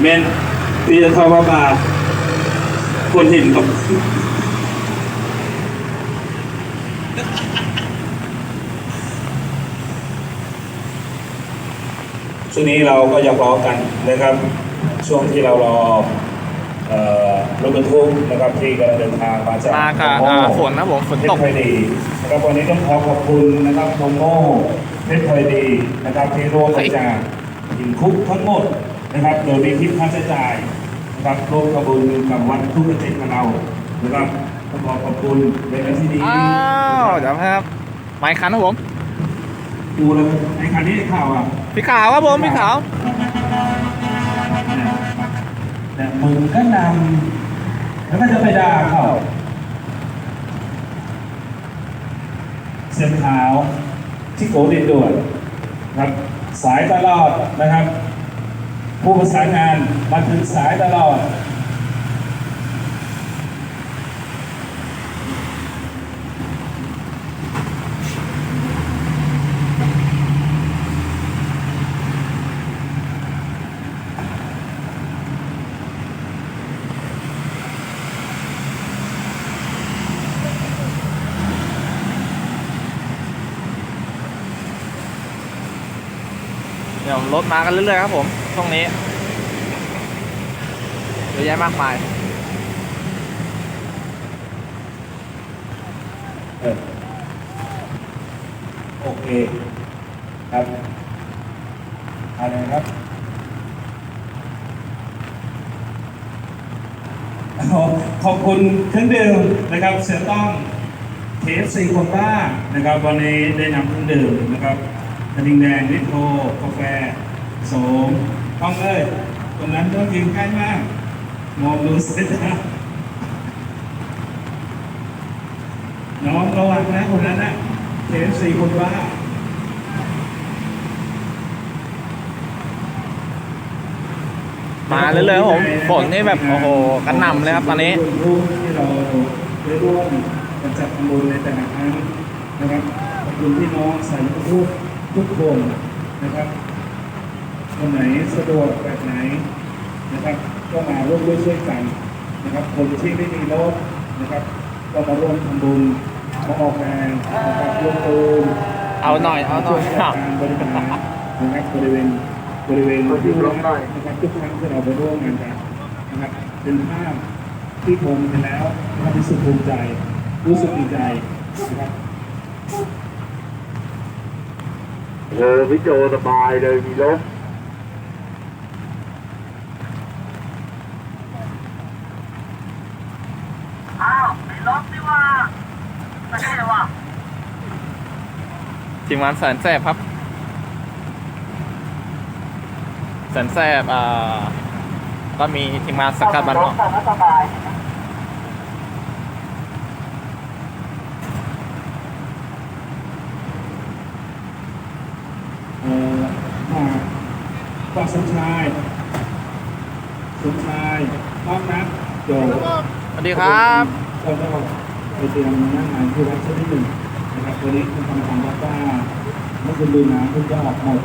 เมนตีจะทอมาบาคนหินกับช่วงนี้เราก็ยังรอกันนะครับ ช่วงที่เรารอเอ่อรถบรรทุกนะครับที่กำลังเดินทางมาจากมากับโมอ่าโฝนนะผมฝนเพชตรกไทยดีนะครับวันนี้ต้องขอขอบคุณนะครับโมโม่เพชรไทยดีนะครับที่ร่วมบริจาคหินคุกทั้งหมด นะครับโดยมีคิดค่าใช้จ่ายนะครับร่วมกระบุญกับวัดทุกประเทศของเรานะครับต้องขอขอบคุณเป็นการที่ดีอ้าวเดี๋ยวครับไม้คันนะผมดูเลยไอ้คันนี้ข่าวอะพี่ขาวครับผมพี่ขาวเนี่ยมึงก็นำแล้วก็จะไปด่าเขาเส้นขาวที่โกดินด่วนนะครับสายตลอดนะครับ ผู้ประสานงานมาถึงสายตลอด เดี๋ยวรถมากันเรื่อยๆครับผม ช่วงนี้เยอะแยะมากมายเออโอเค ครับอะไรครับขอบคุณเครื่องดื่มนะครับเสียต้องเคฟซีคนบ้านะครับวันนี้ได้นำเครื่องดื่มนะครับกระดิ่งแดงลิโทกาแฟโสม ต้องเอ้ยตรงนั้นต้องยืนใกล้มาก มองดูเสร็จนะน้องระวังนะคนนั้นนะเคฟซีคนบ้ามาเรื่อยๆครับผมฝนนี่แบบโอ้โหกระหน่ำเลยครับตอนนี้ที่เราได้ร่วมกันจัดทำบุญในแต่ละครั้งนะครับขอบคุณพี่น้องสายทุกทุกคนนะครับ คนไหนสะดวกแบบไหนนะครับก็มาร่วมด้วยช่วยกันนะครับ คนที่ไม่มีรถนะครับ ก็มาร่วมทำบุญมาออกแรงนะครับร่วมตูนเอาหน่อยเอาหน่อย ช่วยการบริการนะครับบริเวณบริเวณที่ร้องได้นะครับทุกครั้งที่เราไปร่วมงานกันนะครับเป็นภาพที่ผมเห็นแล้วนะครับรู้สึกภูมิใจ รู้สึกดีใจนะครับโอ้พี่โจสบายเลยมีรถ อ้าวมีรถนี่ว่าไม่ใช่ว่ะ ทีมงานแสนแสบครับ แสนแสบอ่าก็มีทีมงานสกัดบันรอถอกแต่ไม่สบายเอ่อมาป้าสมชายสมชายป้อมนะโจสวัสดีครับเราก็ไปเตรียมหน้างานที่วัดชนิดหนึ่ง นะครับวันนี้คุณกรรมการวัดว่าเมื่อคุณดูน้ำคุณจะออกหมด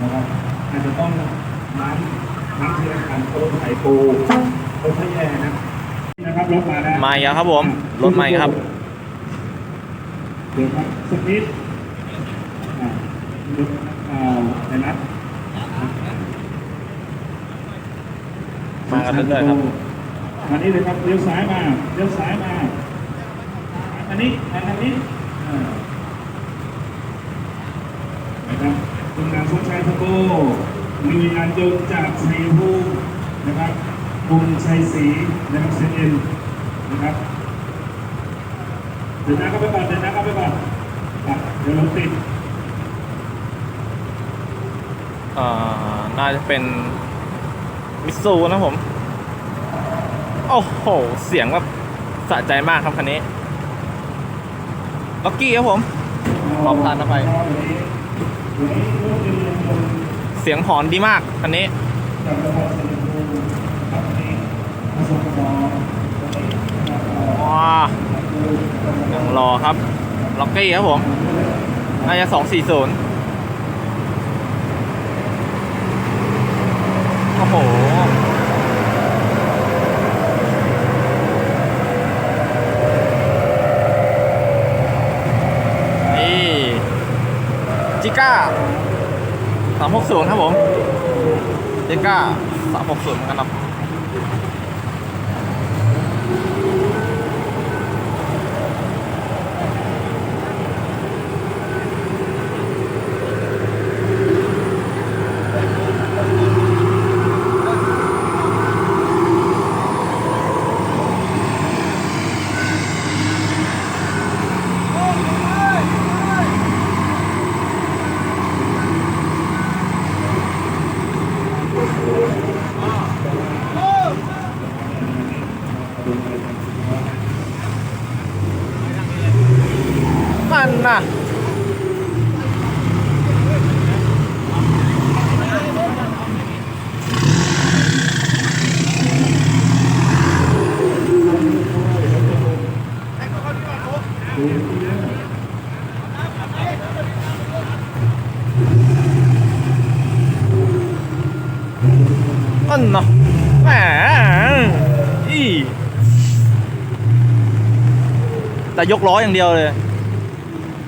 นะครับอาจจะต้องน้ำน้ำที่อาคารเขาไถปูเขาใช้แย่นะนะครับรถมาแล้วมาอีกแล้วครับผมรถมาอีกครับเดี๋ยวครับสักนิดอ่าดูอ่าในนัดมากันเรื่อยๆครับมานี่เลยครับเลี้ยวซ้ายมาเลี้ยวซ้ายมาอันนี้อันนี้อ่า นะครับคุณงานสมชายทโกมีวิญญาณยนต์จากชัยภูมินะครับคุณชัยศรีนะครับเซนเอ็นนะครับเดินหน้าเข้าไปก่อนเดินหน้าเข้าไปก่อนอะเดี๋ยวรถติดอ่าน่าจะเป็นมิตซูนะผม โอ้โห เสียงแบบสะใจมากครับคันนี้ ล็อกกี้ครับผมขอบทานอภัยเสียงหอนดีมากคันนี้ ว้ายังรอครับ ล็อกกี้ครับผมน่าจะสองสี่ศูนย์โอ้โห ก้าสามหกศูนย์ครับผมเจก้าสามหกศูนย์กันครับ นั่นน่ะ อันน่ะแหมอี แต่ยกล้ออย่างเดียวเลย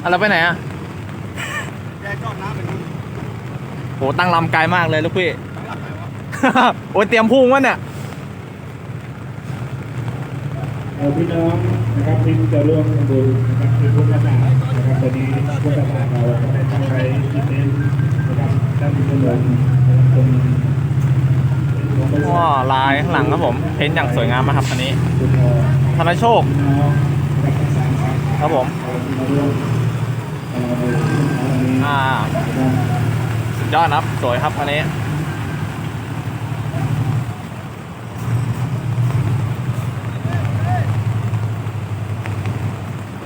อะไราไปไหนอะแกจอดน้ำเป็นคุณโหตั้งลำไกลมากเลยลูกพี่โอ้ยเตรียมพุ่งวะเนี่ย เอาพี่น้องนะครับที่จะร่วมทำบุญนะครับในพุทธศาสนานะครับตอนนี้พุทธศาสนาเราได้ตั้งใจที่เป็นนะครับด้านถนนนะครับตรงว้าลายข้างหลังครับผม เพ้นท์อย่างสวยงามมากครับคันนี้ คุณธนโชค พี่น้อง ครับผมอ่าสุดยอดนะครับ สวยครับคันนี้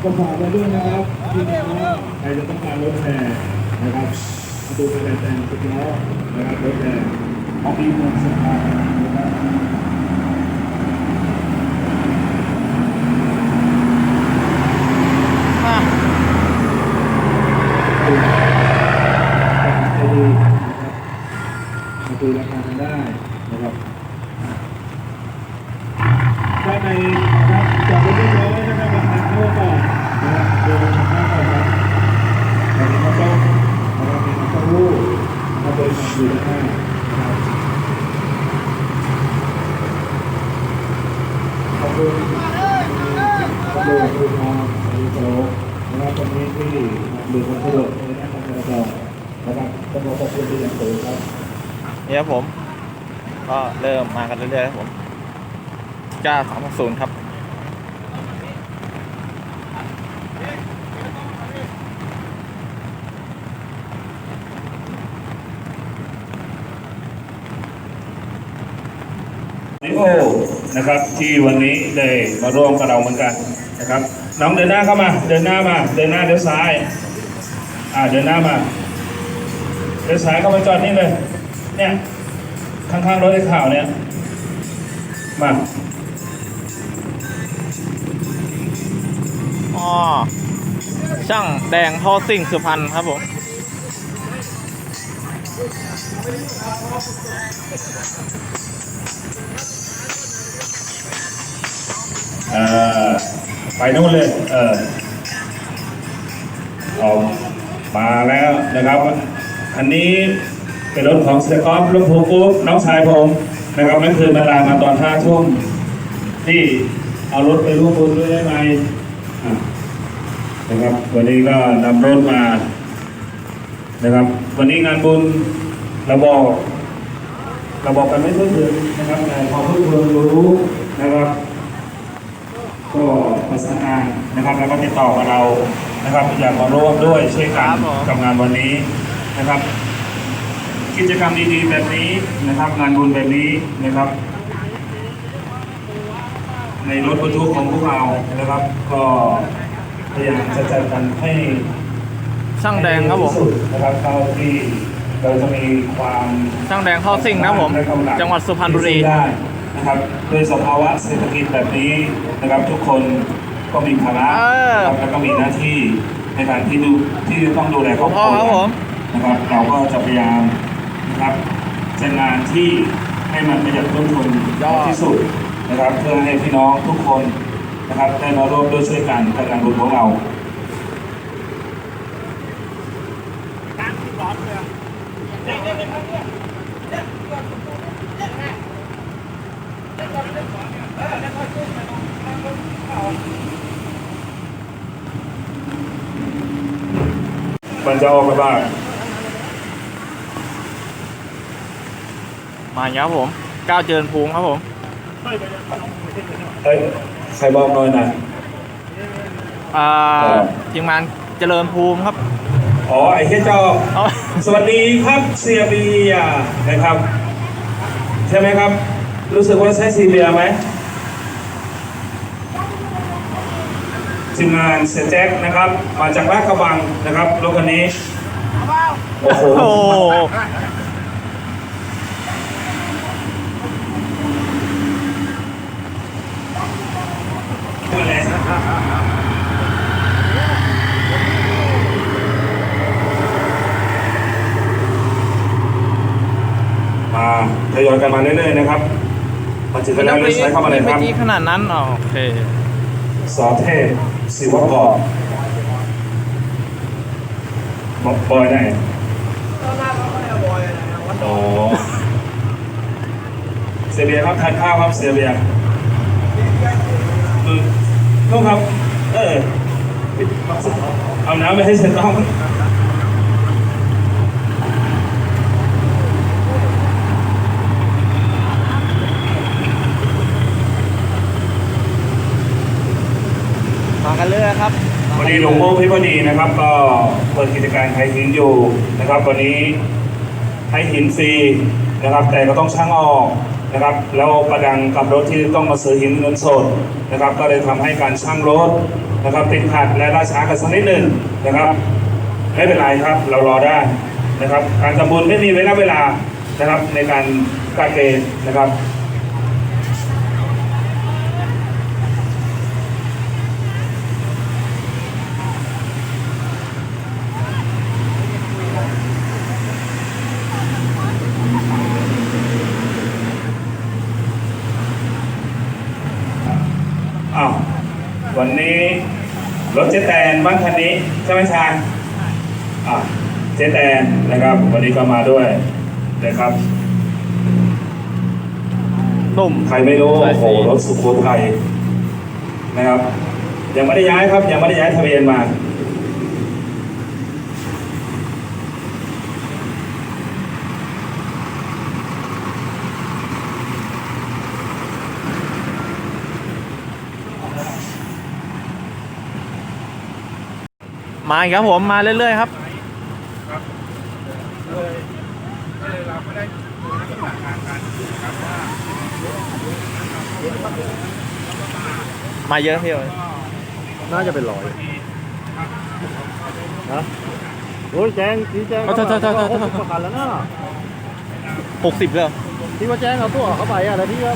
ก็ฝากไว้ด้วยนะครับพี่น้องใครจะต้องการรถแห่นะครับมาดูไปแต่งสิบล้อนะครับรถแห่ของพี่เมืองสงขลาห์นะครับ อะ จะดีนะครับมาดูราคากันได้นะครับด้านในนะครับจอดรถเรียบร้อยนะครับราคาเท่าก่อนนะครับโดินทางเข้าก่อนครับแต่นนี้ก็ต้องนะครับมีน้ำเต้าหู้มาเดินมาอยู่ด้านหน้านะครับขอบคุณขอบคุณคุณน้องสายโจนะครับตรงนี้ที่ ดูความสะดวกในด้านการจราจรนะครับต้องขอขอบคุณเป็นอย่างสูงครับนี่ครับผม ก็เริ่มมากันเรื่อยๆครับผมก้าสามศูนย์ครับนิโอนะครับที่วันนี้ได้มาร่วมกับเราเหมือนกันนะครับน้องเดินหน้าเข้ามา เดินหน้ามา เดินหน้าเดินซ้าย อ่าเดินหน้ามาเดินซ้ายเข้ามาจอดนี่เลย เนี่ย ข้างๆรถไอ้ข่าวเนี่ย มาอ๋อช่างแดงท่อซิ่งสุพรรณครับผมเอ่อไปนู่นเลย เออออก มาแล้วนะครับ อันนี้เป็นรถของเตกอฟลุงภูปุ๊บน้องชายผมนะครับนั่นคือมาลามาตอนห้าทุ่มที่เอารถไปร่วมบุญด้วยได้ไหมนะครับ วันนี้ก็นำรถมานะครับ วันนี้งานบุญเราบอกเราบอกกันไม่ทั่วถึงนะครับแต่พอเพิ่งเพิ่งรู้นะครับ ก็ประสานงานนะครับ แล้วก็ติดต่อกับเรา นะครับอยากมาร่วมด้วยช่วยกันครับผม กับงานวันนี้นะครับ กิจกรรมดีๆแบบนี้นะครับ งานบุญแบบนี้นะครับ ในรถบรรทุกของพวกเรานะครับ ก็พยายามจะจัดกันให้ ช่างแดงครับผม ให้ดีที่สุดนะครับเท่าที่เราจะมีความช่างแดงท่อซิ่งนะครับผมจังหวัดสุพรรณบุรีได้นะครับด้วยสภาวะเศรษฐกิจแบบนี้นะครับทุกคน ก็มีภาระเออนะครับแล้วก็มีหน้าที่ในการที่ดูที่ต้องดูแลครอบครัวครับผม นะครับเราก็จะพยายามนะครับจัดงานที่ให้มันประหยัดต้นทุนยอด ที่สุดนะครับ เพื่อให้พี่น้องทุกคนนะครับได้มาร่วมด้วยช่วยกันกับงานบุญของเรา มันจะออกมาบ้างมาอย่างนี้ครับผมก้าวเจริญภูมิครับผมเอ้ยใครบอกหน่อยนะอ่าครับทีมงานเจริญภูมิครับอ๋อไอ้เหี้ยจอเอาสวัสดีครับเซียเบียนะครับ ใช่ไหมครับ รู้สึกว่าใช่ซีเบียไหม ทีมงานเซยแจ็คนะครับ มาจากลาดกระบังนะครับรถคันนี้โอ้โหโอ้โหมาทยอยกันมาเรื่อยๆนะครับมาถึงกันแล้วเลยใช้เข้ามาเลยคไม่รับดีขนาดนั้นอ๋อโอเค สอเทพ ศิวกรบอกบอยไหนโอ้เซเบียครับทานข้าวครับเซเบียอืมต้องครับ เออเอาน้ำไปให้เสร็จต้อง มากันเลยครับ วันนี้หลวงพ่อพิพดีนะครับ ก็เปิดกิจการไทยหินอยู่นะครับ วันนี้ไทยหินฟรีนะครับ แต่ก็ต้องช่างออกนะครับแล้วประดังกับรถที่ต้องมาซื้อหินเงินสดนะครับ ก็เลยทำให้การช่างรถนะครับติดขัดและล่าช้ากันสักนิดหนึ่งนะครับไม่เป็นไรครับเรารอได้นะครับ การทำบุญไม่มีเวลาเวลานะครับในการกาเกณฑ์นะครับ วันนี้รถเจ๊แตนบ้านคันนี้ใช่ไหมชายอ่าเจ๊แตนนะครับวันนี้ก็มาด้วยนะครับตุ่มใครไม่รู้สายโอ้สีโหรถสุโขทัยนะครับยังไม่ได้ย้ายครับยังไม่ได้ย้ายทะเบียนมา มาอีกครับผมมาเรื่อยๆครับมาเยอะพี่เอ๋ยน่าจะเป็นร้อยนะโอ้ยแจ้งที่แจ้งโทษโทษโทษโทษหกสิบกว่าคันแล้วนะหกสิบเลยเหรอที่ว่าแจ้งเอาตัวเข้าไปอะแล้วที่ว่า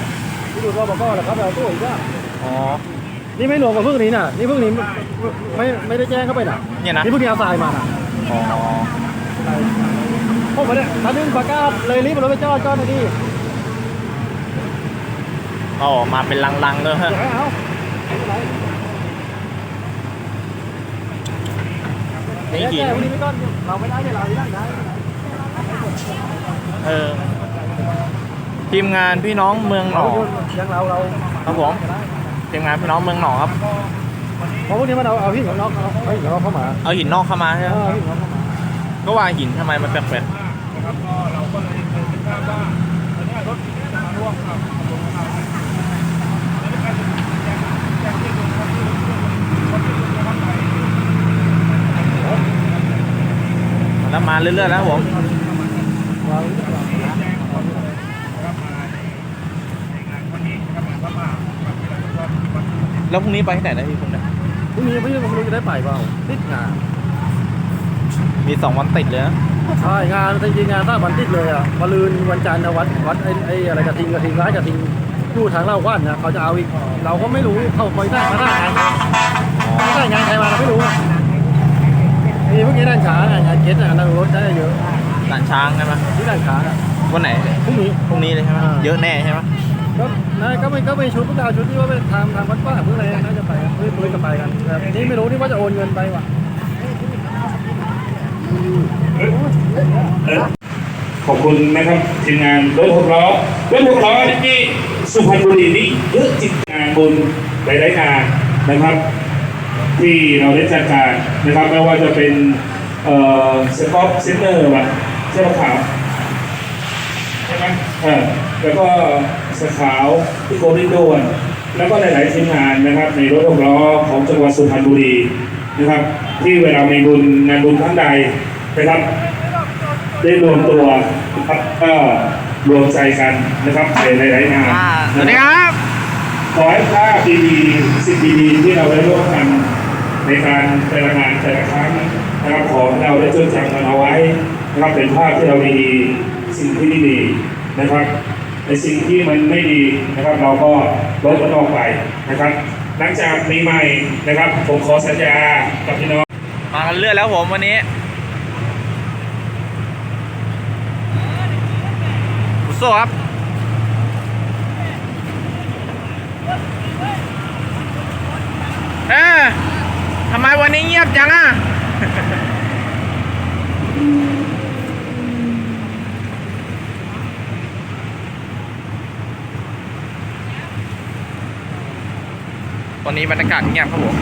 ที่ดูว่าบอกว่าเขาไปเอาตัวอีกอะอ๋อ นี่ไม่รวมกับพวกนี้น่ะ นี่พวกนี้ไม่ไม่ได้แจ้งเข้าไปน่ะเนี่ยนะ นี่พวกนี้เอาทรายมาน่ะอ๋อพวกมันเนี่ยคันนึงปากกาเลยรีบเอารถไปจอดจอดหน่อยดิอ๋อมาเป็นลังๆเลยฮะ เดี๋ยวให้เอาไม่เป็นไรนี่หิน แจ้งพวกนี้ไม่ก้อนเราไม่ได้เนี่ยเราไม่ได้นะเออ ทีมงานพี่น้องเมืองหนเราองยังเราเราครับผม ทีมงานพี่น้องเมืองหนองครับ เพราะพวกนี้มันเอาเอาหินของน้องเอาเอาหินของนองเข้ามาเอาหินนอกเข้ามาใช่ไหมอเอาหินของนองเข้ามาก็วางหินทำไมมันแปลกๆแล้วมาเรื่อยๆแล้วครับผม แล้วพรุ่งนี้ไปที่ไหนนะพี่คุณเนี่ยพรุ่งนี้ไม่รู้ไม่รู้จะได้ไปเปล่าติดงานมีสองวันติดเลยนะใช่งานจริงๆงานตั้งวันติดเลยอะมาลืนวันจันทร์นะวัดวัดไอ้ไอ้อะไรกระทิงกระทิงร้ายกระทิงอยู่ทางเล่าว่านนะเขาจะเอาอีก เราก็ไม่รู้เข้าไปได้มาได้งานไม่ได้งานใครมาเราไม่รู้อะมีพวกนี้ด้านช้างอะงานเก็ตอะนั่งรถได้เยอะด่านช้างใช่ไหมที่ด้านช้างอะวันไหนพรุ่งนี้พรุ่งนี้เลยใช่ไหมอ่าเยอะแน่ใช่ไหม ก็นายก็ไม่ก็ไม่ชุดพวกเราชุดที่ว่าไปทำทางวัดป้าเพื่ออะไรน่าจะไปกันเพื่อเพื่อจะไปกันแต่นี่ไม่รู้นี่ว่าจะโอนเงินไปว่ะขอบคุณนะครับทีมงานรถหกล้อรถหกล้อนี่สุพรรณบุรีนี่เยอะจริงงานบุญหลายๆงานนะครับ ที่เราได้จัดการนะครับไม่ว่าจะเป็นเอ่อสกอตเซนเตอร์วะเสื้อขาวใช่ไหมเออแล้วก็ สขาวที่โกลเด้นโดนแล้วก็หลาย ๆ ทีมงานนะครับ ในรถหกล้อของจังหวัดสุพรรณบุรีนะครับ ที่เวลามีบุญงานบุญครั้งใดนะครับได้รวมตัวนะครับก็รวมใจกันนะครับในหลาย ๆ งานสวัสดีครับขอให้ภาพดีๆสิ่งดีๆที่เราได้ร่วมกันในการแต่ละงานแต่ละครั้งนะครับขอให้เราได้จดจำกันเอาไว้นะครับเป็นภาพที่เราดีๆสิ่งที่ดีๆนะครับ ในสิ่งที่มันไม่ดีนะครับ เราก็ลดมันออกไปนะครับ หลังจากปีใหม่นะครับ ผมขอสัญญากับพี่น้องมากันเรื่อยแล้วผมวันนี้บุโซครับเอ๊ะทำไมวันนี้เงียบจังอะ วันนี้บรรยากาศเงียบครับผม